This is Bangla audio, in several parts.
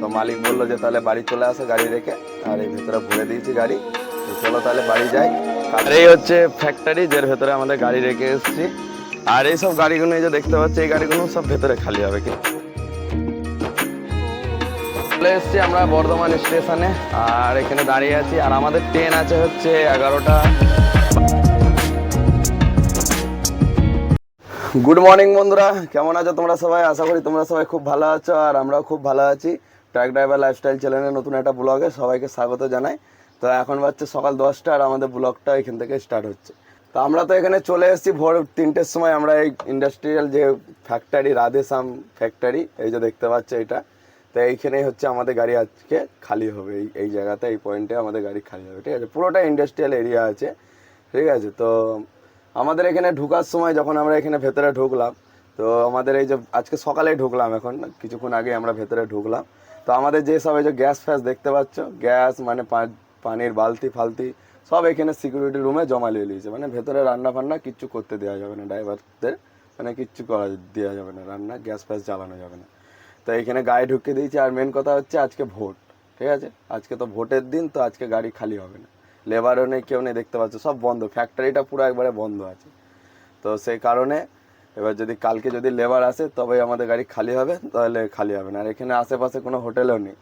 তো মালিক বলল যে, তাহলে বাড়ি চলে আসো গাড়ি রেখে। আর এই ভেতরে ভরে দিয়েছি গাড়ি। তো চলো তাহলে বাড়ি যাই। আর এই হচ্ছে ফ্যাক্টরি যার ভেতরে আমাদের গাড়ি রেখে এসেছি। আর এই সব গাড়িগুলো এই যে দেখতে পাচ্ছি, এই গাড়িগুলো সব ভেতরে খালি হবে কি? চলে এসেছি আমরা বর্ধমান স্টেশনে। আর এখানে দাঁড়িয়ে আছি। আর আমাদের ট্রেন আছে হচ্ছে এগারোটা। গুড মর্নিং বন্ধুরা। কেমন আছো তোমরা সবাই? আশা করি তোমরা সবাই খুব ভালো আছো। আর আমরাও খুব ভালো আছি। ট্র্যাক ড্রাইভার লাইফস্টাইল চ্যানেলের নতুন একটা ব্লগে সবাইকে স্বাগত জানাই। তো এখন বাচ্চা সকাল দশটা আর আমাদের ব্লগটা এখান থেকে স্টার্ট হচ্ছে। তো আমরা তো এখানে চলে এসেছি ভোর তিনটের সময়। আমরা এই ইন্ডাস্ট্রিয়াল যে ফ্যাক্টরি রাধেশ্যাম ফ্যাক্টরি এই যে দেখতে পাচ্ছ এটা। তো এইখানেই হচ্ছে আমাদের গাড়ি আজকে খালি হবে। এই এই জায়গাতে, এই পয়েন্টে আমাদের গাড়ি খালি হবে। ঠিক আছে? পুরোটা ইন্ডাস্ট্রিয়াল এরিয়া আছে। ঠিক আছে? তো আমাদের এখানে ঢুকার সময় যখন আমরা এখানে ভেতরে ঢুকলাম, তো আমাদের এই যে আজকে সকালেই ঢুকলাম এখন। কিছুক্ষণ আগে আমরা ভেতরে ঢুকলাম। তো আমাদের যে সব এই যে গ্যাস ফ্যাস দেখতে পাচ্ছ গ্যাস মানে পানির বালতি, ফালতি, সব এখানে সিকিউরিটি রুমে জমা নিয়ে নিয়েছে মানে ভেতরে রান্না ফান্না কিচ্ছু করতে দেওয়া যাবে না ড্রাইভারদের মানে কিচ্ছু করা দেওয়া যাবে না, রান্না গ্যাস ফ্যাস জ্বালানো যাবে না। তো এখানে গাড়ি ঢুকিয়ে দিয়েছি, আর মেন কথা হচ্ছে আজকে ভোট, ঠিক আছে? আজকে তো ভোটের দিন, তো আজকে গাড়ি খালি হবে না। লেবারও নেই, কেউ নেই, দেখতে পাচ্ছ, সব বন্ধ ফ্যাক্টরিটা পুরো একবারে বন্ধ আছে। তো সেই কারণে এবার যদি কালকে যদি লেবার আসে তবে আমাদের গাড়ি খালি হবে, তাহলে খালি হবে না। আর এখানে আশেপাশে কোনো হোটেলও নেই।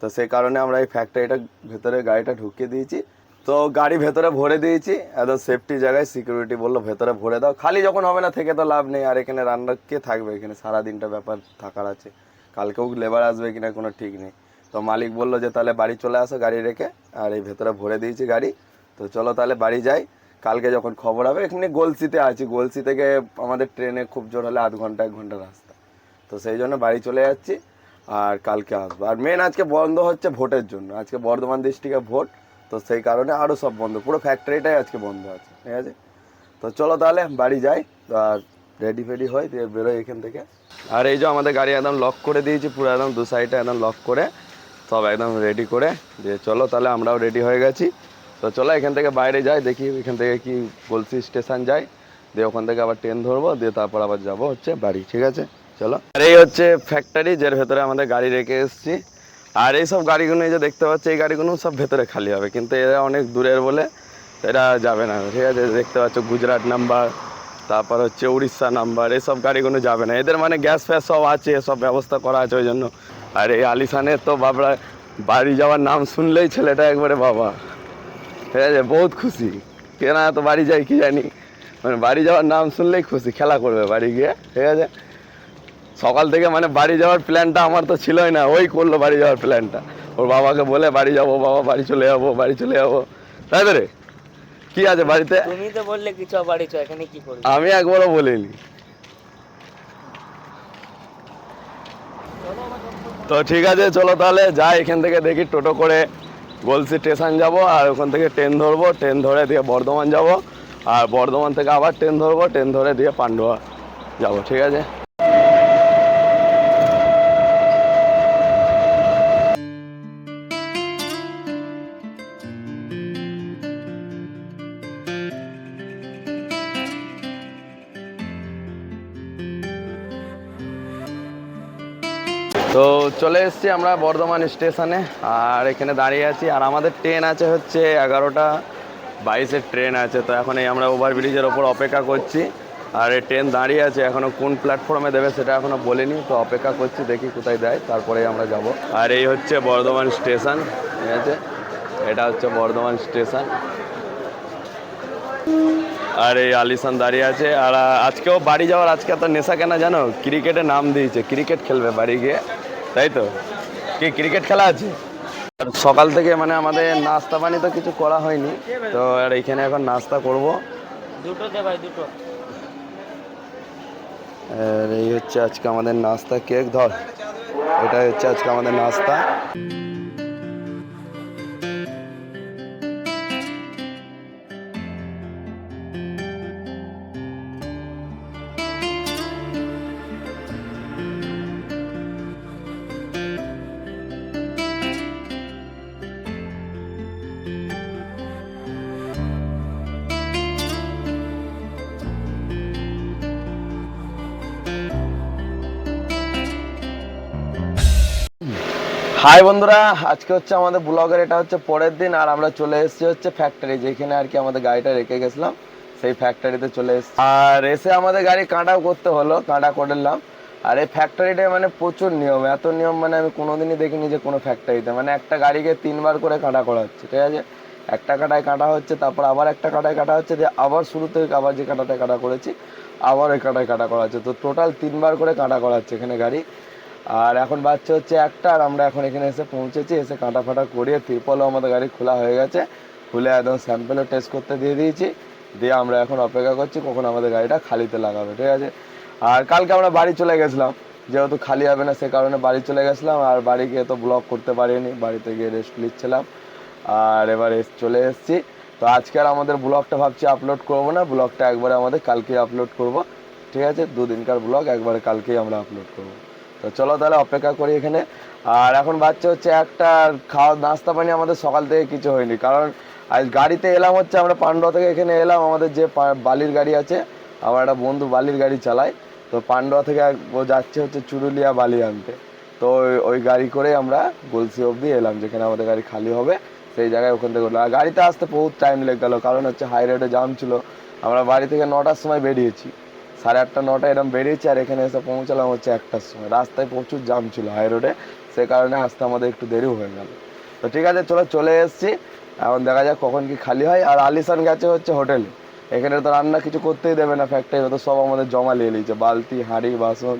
তো সেই কারণে আমরা এই ফ্যাক্টরিটা ভেতরে গাড়িটা ঢুকিয়ে দিয়েছি। তো গাড়ি ভেতরে ভরে দিয়েছি, একদম সেফটি জায়গায় সিকিউরিটি বলল, ভেতরে ভরে দাও। খালি যখন হবে না, থেকে তো লাভ নেই। আর এখানে রান্না কে থাকবে? এখানে সারা দিনটা ব্যাপার থাকার আছে। কালকেও লেবার আসবে কিনা কোনো ঠিক নেই। তো মালিক বলল যে, তাহলে বাড়ি চলে আসো গাড়ি রেখে। আর এই ভেতরে ভরে দিয়েছি গাড়ি। তো চলো তাহলে বাড়ি যাই। কালকে যখন খবর হবে, এখানে গলসিতে আছি। গলসি থেকে আমাদের ট্রেনে খুব জোর হলে আধ ঘণ্টা, এক ঘণ্টা রাস্তা। তো সেই জন্য বাড়ি চলে যাচ্ছি আর কালকে আসব। আর মেন আজকে বন্ধ হচ্ছে ভোটের জন্য। আজকে বর্ধমান ডিস্ট্রিক্টে ভোট, তো সেই কারণে আরও সব বন্ধ। পুরো ফ্যাক্টরিটাই আজকে বন্ধ আছে, ঠিক আছে? তো চলো তাহলে, বাড়ি যাই আর রেডি ফেডি হয় দিয়ে বেরোই এখান থেকে। আর এই যে আমাদের গাড়ি একদম লক করে দিয়েছি, পুরো একদম দু সাইডে একদম লক করে, সব একদম রেডি করে দিয়ে চলো তাহলে আমরাও রেডি হয়ে গেছি। তো চলো এখান থেকে বাইরে যাই, দেখি এখান থেকে কি গলসি স্টেশন যাই। দিয়ে ওখান থেকে আবার ট্রেন ধরবো, দিয়ে তারপর আবার যাব হচ্ছে বাড়ি, ঠিক আছে? চলো। আর এই হচ্ছে ফ্যাক্টরি যার ভেতরে আমাদের গাড়ি রেখে এসেছি। আর এই সব গাড়িগুলো এই যে দেখতে পাচ্ছি, এই গাড়িগুলো সব ভেতরে খালি হবে, কিন্তু এরা অনেক দূরের বলে এরা যাবে না, ঠিক আছে? দেখতে পাচ্ছ গুজরাট নাম্বার, তারপর হচ্ছে উড়িষ্যা নাম্বার এসব গাড়িগুলো যাবে না। এদের মানে গ্যাস ফ্যাস সব আছে, সব ব্যবস্থা করা আছে ওই জন্য। আর এই আলিশানের তো বাবরা বাড়ি যাওয়ার নাম শুনলেই ছেলেটা একবারে বাবা। ঠিক আছে বহুত খুশি। কেনা তো বাড়ি যাই কি জানি। মানে বাড়ি যাওয়ার নাম শুনলেই খুশি খেলা করবে বাড়ি গিয়ে ঠিক আছে? সকাল থেকে মানে বাড়ি যাওয়ার প্ল্যানটা আমার তো ছিলই না ওই করল বাড়ি যাওয়ার প্ল্যানটা। ওর বাবাকে বলে বাড়ি যাব বাবা বাড়ি চলে যাব বাড়ি চলে যাব। তাই তো রে? কি আছে বাড়িতে? তুমি তো বললে কিছু বাড়ি চ এখানে কি করবে? আমি একবারও বলিনি। তো ঠিক আছে চলো তাহলে যাই এখান থেকে দেখি টোটো করে। গলসি স্টেশন যাব আর ওখান থেকে ট্রেন ধরবো ট্রেন ধরে দিয়ে বর্ধমান যাব। আর বর্ধমান থেকে আবার ট্রেন ধরবো ট্রেন ধরে দিয়ে পান্ডুয়া যাব, ঠিক আছে? চলে এসেছি আমরা বর্ধমান স্টেশনে, আর এখানে দাঁড়িয়ে আছি। আর আমাদের ট্রেন আছে হচ্ছে এগারোটা বাইশের ট্রেন আছে। তো এখন এই আমরা ওভারব্রিজের ওপর অপেক্ষা করছি। আর এই ট্রেন দাঁড়িয়ে আছে এখনও কোন প্ল্যাটফর্মে দেবে সেটা এখনও বলিনি। তো অপেক্ষা করছি, দেখি কোথায় দেয় তারপরে আমরা যাব। আর এই হচ্ছে বর্ধমান স্টেশন, ঠিক আছে? এটা হচ্ছে বর্ধমান স্টেশন। আর এই আলিসান দাঁড়িয়ে আছে। আর আজকেও বাড়ি যাওয়ার আজকে এত নেশা কেনা জানো? ক্রিকেটে নাম দিয়েছে, ক্রিকেট খেলবে বাড়ি গিয়ে। তাই তো? কি ক্রিকেট খেলা আছে? সকাল থেকে মানে আমাদের নাস্তা পানি তো কিছু করা হয়নি তো আর এইখানে এখন নাস্তা করব। দুটো দে ভাই দুটো। আর এই হচ্ছে আজকে আমাদের নাস্তা কেক ধর। এটাই হচ্ছে আজকে আমাদের নাস্তা। হাই বন্ধুরা। আজকে হচ্ছে আমাদের ব্লগের এটা হচ্ছে পরের দিন, আর আমরা চলে এসেছি হচ্ছে ফ্যাক্টরি যেখানে আর কি আমাদের গাড়িটা রেখে গেছিলাম। সেই ফ্যাক্টরিতে চলে এসেছি। আর এসে আমাদের গাড়ি কাঁটাও করতে হলো, কাঁটা করলাম আর এই ফ্যাক্টরিটায় মানে প্রচুর নিয়ম, এত নিয়ম মানে আমি কোনোদিনই দেখিনি যে কোনো ফ্যাক্টরিতে মানে একটা গাড়িকে তিনবার করে কাঁটা করা হচ্ছে, ঠিক আছে? একটা কাঁটায় কাটা হচ্ছে, তারপর আবার একটা কাঁটায় কাটা হচ্ছে, দিয়ে আবার শুরু থেকে আবার যে কাঁটাটায় কাটা করেছি, আবার ওই কাঁটায় কাটা করা হচ্ছে। তো টোটাল তিনবার করে কাঁটা করা হচ্ছে এখানে গাড়ি। আর এখন বাচ্চা হচ্ছে একটা, আর আমরা এখন এখানে এসে পৌঁছেছি, এসে কাঁটা ফাটা করিয়ে ত্রিপলও আমাদের গাড়ি খোলা হয়ে গেছে। খুলে একদম স্যাম্পেলও টেস্ট করতে দিয়ে দিয়েছি। দিয়ে আমরা এখন অপেক্ষা করছি কখন আমাদের গাড়িটা খালিতে লাগাবে, ঠিক আছে? আর কালকে আমরা বাড়ি চলে গেছিলাম। যেহেতু খালি হবে না, সে কারণে বাড়ি চলে গেছিলাম, আর বাড়ি গিয়ে তো ব্লগ করতে পারিনি, বাড়িতে গিয়ে রেস্ট নিচ্ছিলাম। আর এবার চলে এসেছি। তো আজকে আর আমাদের ব্লগটা ভাবছি আপলোড করব না ব্লগটা একবারে আমাদের কালকেই আপলোড করব, ঠিক আছে? দুদিনকার ব্লগ একবারে কালকেই আমরা আপলোড করব। তো চলো তাহলে অপেক্ষা করি এখানে। আর এখন বাচ্চা হচ্ছে একটা খাওয়া নাস্তা পানি আমাদের সকাল থেকে কিছু হয়নি। কারণ আজ গাড়িতে এলাম হচ্ছে, আমরা পান্ডুয়া থেকে এখানে এলাম, আমাদের যে বালির গাড়ি আছে, আমার একটা বন্ধু বালির গাড়ি চালায়। তো পান্ডুয়া থেকে ও যাচ্ছে হচ্ছে চুরুলিয়া বালি আনতে। তো ওই- গাড়ি করে আমরা গলসি অবধি এলাম, যেখানে আমাদের গাড়ি খালি হবে, সেই জায়গায় ওখান থেকে। আর গাড়িতে আসতে বহুত টাইম লেগে গেল, কারণ হচ্ছে হাই রোডে জাম ছিল। আমরা বাড়ি থেকে নটার সময় বেরিয়েছি। সাড়ে আটটা, নটা এরকম বেরিয়েছি আর এখানে এসে পৌঁছালাম হচ্ছে একটার সময়। রাস্তায় প্রচুর জাম ছিল হাই রোডে, সে কারণে আসতে আমাদের একটু দেরি হয়ে গেল। তো ঠিক আছে, চলো চলে এসেছি। এখন দেখা যাক কখন কি খালি হয়। আর আলিসান গেছে হচ্ছে হোটেলে। এখানে তো রান্না কিছু করতেই দেবে না ফ্যাক্টরি তো সব আমাদের জমা নিয়ে নিয়েছে। বালতি, হাঁড়ি, বাসন,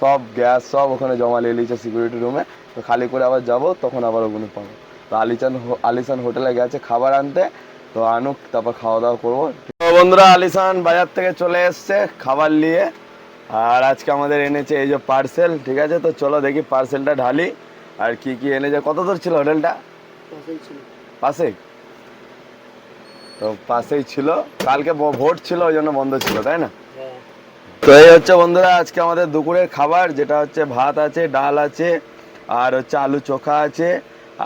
সব গ্যাস, সব ওখানে জমা নিয়ে নিয়েছে সিকিউরিটি রুমে তো খালি করে আবার যাব, তখন আবার ওগুলো পাবো। তো আলিসান হো- আলিসান হোটেলে গেছে খাবার আনতে। তো আনুক, তারপর খাওয়া দাওয়া করব। বন্ধুরা আলিসান বাজার থেকে চলে এসছে খাবার নিয়ে। আর আজকে আমাদের এনেছে এই যে পার্সেল ঠিক আছে? তো চলো দেখি পার্সেলটা ঢালি। আর কি কি এনেছে? কত দূর ছিল হোটেলটা? পাশেই তো পাশেই ছিল। কালকে ভোট ছিল ওই জন্য বন্ধ ছিল তাই না? হ্যাঁ। তো এই হচ্ছে বন্ধুরা আজকে আমাদের দুপুরের খাবার যেটা হচ্ছে ভাত আছে ডাল আছে আর হচ্ছে আলু চোখা আছে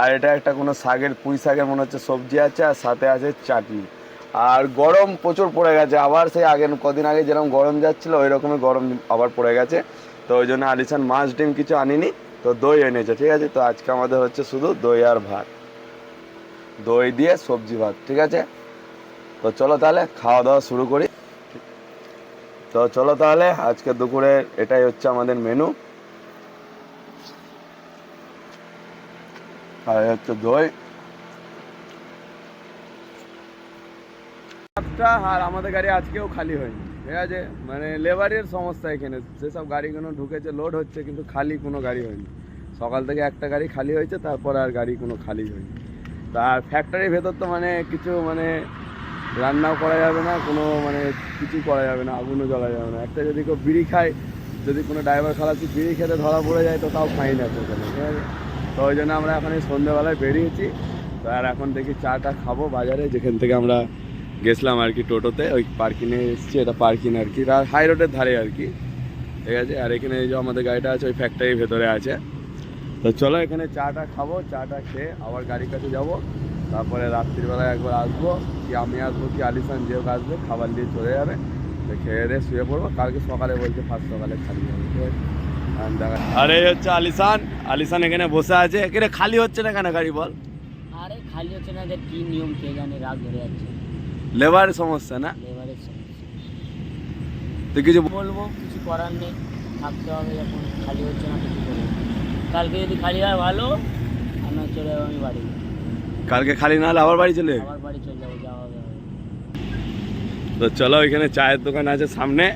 আর এটা একটা কোনো শাকের পুঁই শাকের মনে হচ্ছে সবজি আছে আর সাথে আছে চাটনি। আর গরম প্রচুর পড়ে গেছে। আবার সেই আগে কদিন আগে যেরকম গরম যাচ্ছিল, ওই রকমই গরম আবার পড়ে গেছে। তো ওই জন্য আলিসান মাছ, ডিম কিছু আনিনি। তো দই এনেছে, ঠিক আছে? তো আজকে আমাদের হচ্ছে শুধু দই আর ভাত। দই দিয়ে সবজি ভাত, ঠিক আছে? তো চলো তাহলে খাওয়া দাওয়া শুরু করি। তো চলো তাহলে আজকে দুপুরে এটাই হচ্ছে আমাদের মেনু আর হচ্ছে দই। একটা আর আমাদের গাড়ি আজকেও খালি হয়নি, ঠিক আছে? মানে লেবারের সমস্যা এখানে যেসব গাড়িগুলো ঢুকেছে লোড হচ্ছে, কিন্তু খালি কোনো গাড়ি হয়নি। সকাল থেকে একটা গাড়ি খালি হয়েছে, তারপর আর গাড়ি কোনো খালি হয়নি। তার ফ্যাক্টরির ভেতর তো মানে কিছু মানে রান্নাও করা যাবে না, কোনো মানে কিছু করা যাবে না, আগুনও জ্বলা যাবে না। একটা যদি কেউ বিড়ি খায়, যদি কোনো ড্রাইভার খালাসি বিড়ি খেতে ধরা পড়ে যায়, তো তাও ফাইন আছে ওখানে, ঠিক আছে? তো ওই জন্য আমরা এখন এই সন্ধ্যেবেলায় বেরিয়েছি, তো আর এখন দেখি চাটা খাব বাজারে, যেখান থেকে আমরা গেছিলাম আর কি টোটোতে, ওই পার্কিংয়ে এসেছি, এটা পার্কিং আর কি হাই রোডের ধারে আর কি, ঠিক আছে? আর এখানে যে আমাদের গাড়িটা আছে, ওই ফ্যাক্টরির ভেতরে আছে। তো চলো এখানে চাটা খাব, চাটা খেয়ে আবার গাড়ির কাছে যাব। তারপরে রাত্রিবেলায় একবার আসব, কি আমি আসব, কি আলিসান যে হোক আসবে, খাবার দিয়ে চলে যাবে। তো খেয়ে দিয়ে শুয়ে পড়ব। কালকে সকালে বলছে ফার্স্ট সকালে খালি হবে, ঠিক আছে? আর এই হচ্ছে আলিসান আলিসান এখানে বসে আছে। এখানে খালি হচ্ছে না কেন গাড়ি বল? আরে খালি হচ্ছে না কি নিয়ম, কে জানে রাগ ধরে যাচ্ছে। লেবার সমস্যা না? লেবারের সমস্যা। তো কিছু বলব কিছু করার নেই। থাকতে হবে এখন খালি হচ্ছে না কিছু করব। কালকে যদি খালি হয় ভালো আমরা চলে যাব আমি বাড়ি। কালকে খালি না হলে আবার বাড়ি চলে আবার বাড়ি চলে যাব যাওয়া হবে হবে। তো চলো এখানে চায়ের দোকান আছে সামনে।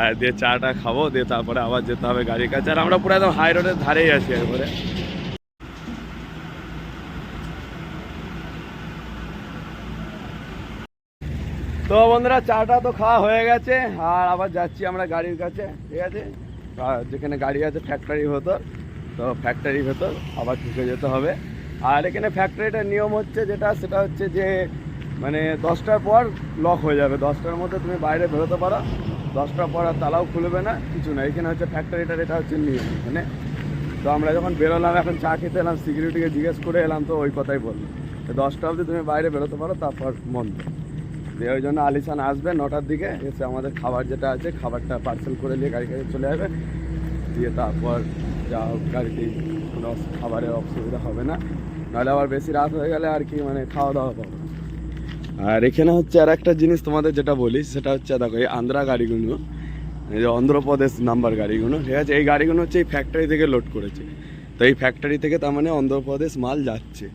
আর দিয়ে চাটা খাব দিয়ে তারপরে আবার যেতে হবে গাড়ির কাছে। আর আমরা পুরো একদম হাই রোডের ধারেই আছি একবারে। তো বন্ধুরা, চাটা তো খাওয়া হয়ে গেছে, আর আবার যাচ্ছি আমরা গাড়ির কাছে, ঠিক আছে? যেখানে গাড়ি আছে ফ্যাক্টরি ভেতর, তো ফ্যাক্টরির ভেতর আবার ঢুকে যেতে হবে। আর এখানে ফ্যাক্টরিটার নিয়ম হচ্ছে যেটা, সেটা হচ্ছে যে মানে দশটার পর লক হয়ে যাবে। দশটার মধ্যে তুমি বাইরে বেরোতে পারো। দশটার পর আর তালাও খুলবে না, কিছু না। এখানে হচ্ছে ফ্যাক্টরিটার এটা হচ্ছে নিয়ম এখানে তো আমরা যখন বেরোলাম, এখন চা খেতে এলাম সিকিউরিটিকে জিজ্ঞেস করে এলাম, তো ওই কথাই বলল। দশটা অবধি তুমি বাইরে বেরোতে পারো, তারপর বন্ধ। দিয়ে ওই জন্য আলিসান আসবে নটার দিকে, এসে আমাদের খাবার যেটা আছে, খাবারটা পার্সেল করে নিয়ে গাড়ি গাড়ি চলে যাবে। দিয়ে তারপর যা হোক গাড়িতেই কোনো খাবারের অসুবিধা হবে না। নাহলে আবার বেশি রাত হয়ে গেলে আর কি মানে খাওয়া দাওয়া পাবো। আর এখানে হচ্ছে আর একটা জিনিস তোমাদের যেটা বলি, সেটা হচ্ছে দেখো, এই আন্ধ্রা গাড়িগুলো, এই যে অন্ধ্রপ্রদেশ নাম্বার গাড়িগুলো, ঠিক আছে? এই গাড়িগুলো হচ্ছে এই ফ্যাক্টরি থেকে লোড করেছে। তো এই ফ্যাক্টরি থেকে তার মানে অন্ধ্রপ্রদেশ মাল যাচ্ছে।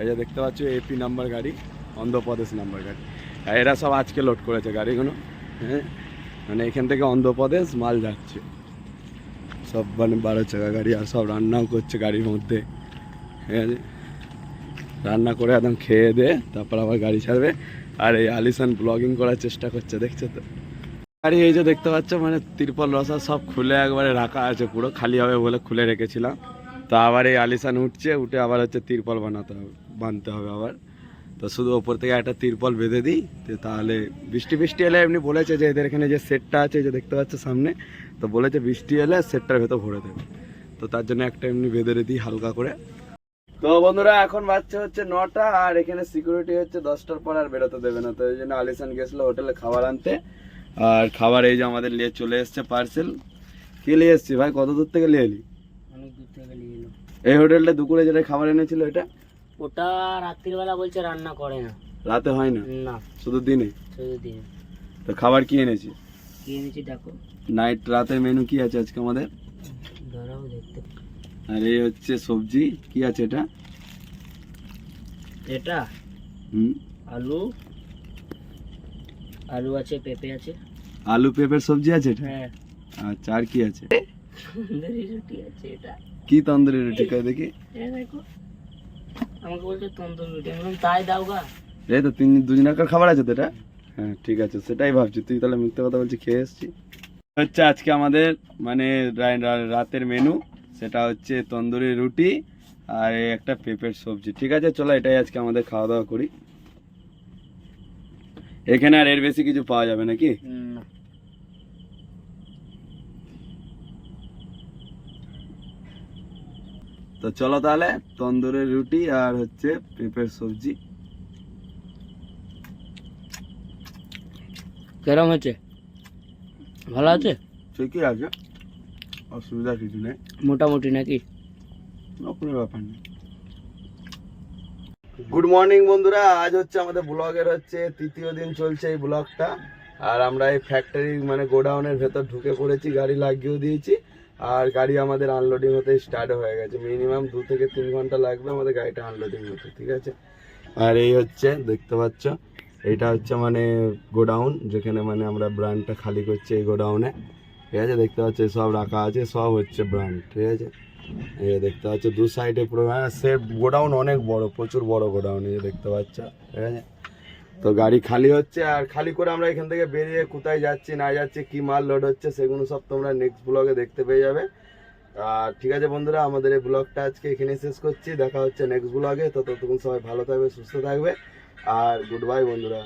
এই যে দেখতে পাচ্ছ এপি নাম্বার গাড়ি, অন্ধ্রপ্রদেশ নাম্বার গাড়ি। এরা সব আজকে লোড করেছে গাড়িগুলো। হ্যাঁ? মানে এখান থেকে অন্ধ্রপ্রদেশ মাল যাচ্ছে। সব মানে বারো চাকা গাড়ি আর সব রান্নাও করছে গাড়ির মধ্যে। ঠিক আছে? রান্না করে একদম খেয়ে দে তারপর আবার গাড়ি ছাড়বে। আর এই আলিসান ব্লগিং করার চেষ্টা করছে, দেখছ তো? গাড়ি এই যে দেখতে পাচ্ছ মানে তিরপল রসা সব খুলে একবারে রাখা আছে পুরো, খালি হবে বলে খুলে রেখেছিলাম। তো আবার এই আলিসান উঠছে, উঠে আবার হচ্ছে তিরপল বানাতে হবে, বানতে হবে আবার। তো শুধু ওপর থেকে একটা তিরপল বেঁধে দিই তো তাহলে বৃষ্টি বৃষ্টি এলে এমনি বলেছে যে এদের এখানে যে সেটটা আছে যে দেখতে পাচ্ছ সামনে তো বলেছে বৃষ্টি এলে সেটটার ভেতর ভরে দেবে। তো তার জন্য একটা এমনি বেঁধে দিই হালকা করে। তো বন্ধুরা এখন বাচ্চা হচ্ছে নটা আর এখানে সিকিউরিটি হচ্ছে দশটার পর আর বেরোতে দেবে না। তো এই জন্য আলিসান গেছিল হোটেলে খাবার আনতে আর খাবার এই যে আমাদের নিয়ে চলে এসছে পার্সেল কে নিয়ে এসছি ভাই? কত দূর থেকে নিয়ে এলি? অনেক দূর থেকে নিয়ে এলো। এই হোটেলটা দুপুরে যেটা খাবার এনেছিল এটা? ওটা রাত্রির বেলা বলছে রান্না করে না। রাতে হয় না? না। শুধু দিনে? শুধু দিন। তো খাবার কি এনেছি কি এনেছি দেখো। নাইট রাতের মেনু কি আছে আজকে আমাদের? দাঁড়াও দেখতে। আর এই হচ্ছে সবজি। কি আছে এটা? এটা? হুম। আলু। আলু আছে পেঁপে আছে। আলু পেঁপের সবজি আছে এটা? হ্যাঁ। আচ্ছা আর কি আছে? তন্দুরি রুটি আছে এটা। কি তন্দুরি রুটি কই দেখি? দেখো। আমাকে বলছে তন্দুরি রুটি আমি বললাম, তাই দাও গা। এই তো তিন দুজনাকার খাবার আছে তো এটা? হ্যাঁ ঠিক আছে সেটাই ভাবছি। তুই তাহলে মিথ্যে কথা বলছি খেয়ে এসছি। হচ্ছে আজকে আমাদের মানে রাতের মেনু সেটা হচ্ছে তন্দুরি রুটি আর একটা পেঁপের সবজি। ঠিক আছে চলো এটাই আজকে আমাদের খাওয়া দাওয়া করি। এখানে আর এর বেশি কিছু পাওয়া যাবে নাকি হুম, না। তো চলো তাহলে তন্দুরি রুটি আর হচ্ছে পেঁপের সবজি। কেরম হয়েছে? ভালো আছে? ঠিকই আছে। অসুবিধা কিছু নেই। মোটামুটি নাকি? কোনো ব্যাপার নেই। গুড মর্নিং বন্ধুরা আজ হচ্ছে আমাদের ব্লগের হচ্ছে তৃতীয় দিন চলছে এই ব্লগটা। আর আমরা এই ফ্যাক্টরি মানে গোডাউনের ভেতর ঢুকে পড়েছি গাড়ি লাগিয়েও দিয়েছি। আর গাড়ি আমাদের আনলোডিং হতে স্টার্ট হয়ে গেছে। মিনিমাম দু থেকে তিন ঘণ্টা লাগবে আমাদের গাড়িটা আনলোডিং হতে, ঠিক আছে? আর এই হচ্ছে, দেখতে পাচ্ছ, এটা হচ্ছে মানে গোডাউন, যেখানে মানে আমরা ব্র্যান্ডটা খালি করছি এই গোডাউনে, ঠিক আছে? দেখতে পাচ্ছ সব রাখা আছে, সব হচ্ছে ব্র্যান্ড ঠিক আছে? এই দেখতে পাচ্ছ, দু সাইডে পুরো সে গোডাউন অনেক বড়, প্রচুর বড় গোডাউন, এই দেখতে পাচ্ছ, ঠিক আছে? তো গাড়ি খালি হচ্ছে আর খালি করে আমরা এখান থেকে বেরিয়ে কোথায় যাচ্ছি, না যাচ্ছি, কি মাল লোড হচ্ছে সেগুলো সব তোমরা নেক্সট ব্লগে দেখতে পেয়ে যাবে। আর ঠিক আছে বন্ধুরা, আমাদের এই ব্লগটা আজকে এখানে শেষ করছি। দেখা হচ্ছে নেক্সট ব্লগে তো ততক্ষণ সবাই ভালো থাকবে, সুস্থ থাকবে। আর গুড বাই বন্ধুরা।